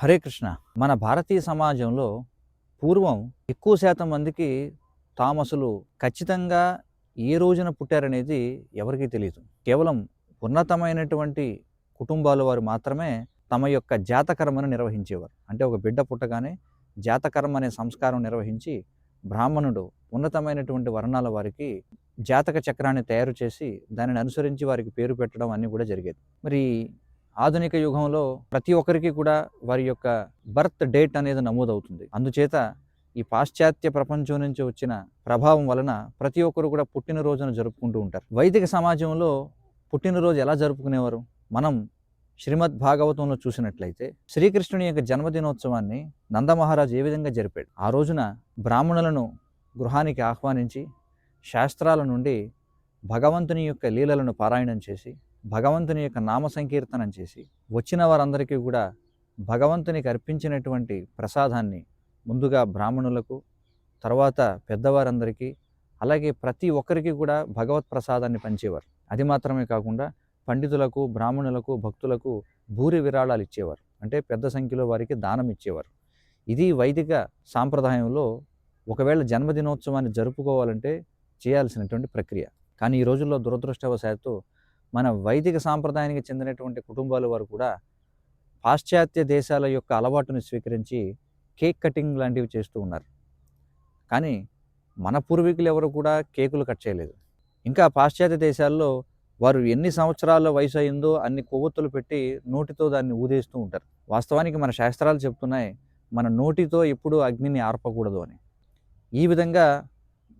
హరే కృష్ణ. మన భారతీయ సమాజంలో పూర్వం ఎక్కువ శాతం మందికి తామసులు ఖచ్చితంగా ఏ రోజున పుట్టారనేది ఎవరికీ తెలియదు కేవలం ఉన్నతమైనటువంటి కుటుంబాల వారు మాత్రమే తమ యొక్క జాతకర్మను నిర్వహించేవారు. అంటే ఒక బిడ్డ పుట్టగానే జాతకర్మ అనే సంస్కారం నిర్వహించి బ్రాహ్మణుడు ఉన్నతమైనటువంటి వర్ణాల వారికి జాతక చక్రాన్ని తయారు చేసి దానిని అనుసరించి వారికి పేరు పెట్టడం అన్నీ కూడా జరిగేది. మరి ఆధునిక యుగంలో ప్రతి ఒక్కరికి కూడా వారి యొక్క బర్త్ డేట్ అనేది నమోదవుతుంది. అందుచేత ఈ పాశ్చాత్య ప్రపంచం నుంచి వచ్చిన ప్రభావం వలన ప్రతి ఒక్కరు కూడా పుట్టినరోజును జరుపుకుంటూ ఉంటారు. వైదిక సమాజంలో పుట్టినరోజు ఎలా జరుపుకునేవారు? మనం శ్రీమద్ భాగవతంలో చూసినట్లయితే శ్రీకృష్ణుని యొక్క జన్మదినోత్సవాన్ని నందమహారాజు ఏ విధంగా జరిపాడు? ఆ రోజున బ్రాహ్మణులను గృహానికి ఆహ్వానించి శాస్త్రాల నుండి భగవంతుని యొక్క లీలలను పారాయణం చేసి భగవంతుని యొక్క నామ సంకీర్తనం చేసి వచ్చిన వారందరికీ కూడా భగవంతునికి అర్పించినటువంటి ప్రసాదాన్ని ముందుగా బ్రాహ్మణులకు తర్వాత పెద్దవారందరికీ అలాగే ప్రతి ఒక్కరికి కూడా భగవత్ ప్రసాదాన్ని పంచేవారు. అది మాత్రమే కాకుండా పండితులకు బ్రాహ్మణులకు భక్తులకు భూరి విరాళాలు ఇచ్చేవారు. అంటే పెద్ద సంఖ్యలో వారికి దానం ఇచ్చేవారు. ఇది వైదిక సాంప్రదాయంలో ఒకవేళ జన్మదినోత్సవాన్ని జరుపుకోవాలంటే చేయాల్సినటువంటి ప్రక్రియ. కానీ ఈ రోజుల్లో దురదృష్టవశాత్తు మన వైదిక సాంప్రదాయానికి చెందినటువంటి కుటుంబాల వారు కూడా పాశ్చాత్య దేశాల యొక్క అలవాటును స్వీకరించి కేక్ కటింగ్ లాంటివి చేస్తూ ఉన్నారు. కానీ మన పూర్వీకులు ఎవరు కూడా కేకులు కట్ చేయలేదు. ఇంకా పాశ్చాత్య దేశాల్లో వారు ఎన్ని సంవత్సరాల వయసు అయిందో అన్ని కొవ్వొత్తులు పెట్టి నోటితో దాన్ని ఊదేస్తూ ఉంటారు. వాస్తవానికి మన శాస్త్రాలు చెప్తున్నాయి మన నోటితో ఎప్పుడూ అగ్నిని ఆర్పకూడదు అని. ఈ విధంగా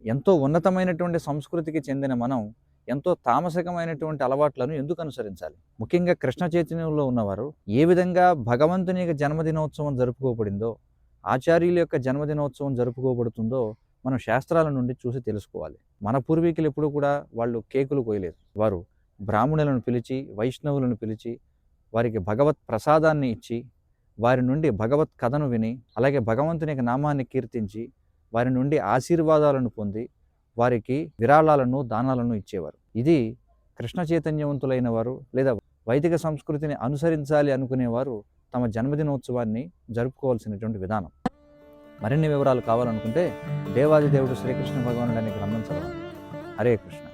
ఎంతో ఉన్నతమైనటువంటి సంస్కృతికి చెందిన మనం ఎంతో తామసికమైనటువంటి అలవాట్లను ఎందుకు అనుసరించాలి? ముఖ్యంగా కృష్ణ చైతన్యంలో ఉన్నవారు ఏ విధంగా భగవంతుని యొక్క జన్మదినోత్సవం జరుపుకోబడిందో ఆచార్యుల యొక్క జన్మదినోత్సవం జరుపుకోబడుతుందో మనం శాస్త్రాల నుండి చూసి తెలుసుకోవాలి. మన పూర్వీకులు ఎప్పుడు కూడా వాళ్ళు కేకులు కోయలేదు. వారు బ్రాహ్మణులను పిలిచి వైష్ణవులను పిలిచి వారికి భగవత్ ప్రసాదాన్ని ఇచ్చి వారి నుండి భగవత్ కథను విని అలాగే భగవంతుని యొక్క నామాన్ని కీర్తించి వారి నుండి ఆశీర్వాదాలను పొంది వారికి విరాళాలను దానాలను ఇచ్చేవారు. ఇది కృష్ణ చైతన్యవంతులైన వారు లేదా వైదిక సంస్కృతిని అనుసరించాలి అనుకునేవారు తమ జన్మదినోత్సవాన్ని జరుపుకోవాల్సినటువంటి విధానం. మరిన్ని వివరాలు కావాలనుకుంటే దేవాది దేవుడు శ్రీకృష్ణ భగవానుడు అనే గ్రంథం చదవండి. హరే కృష్ణ.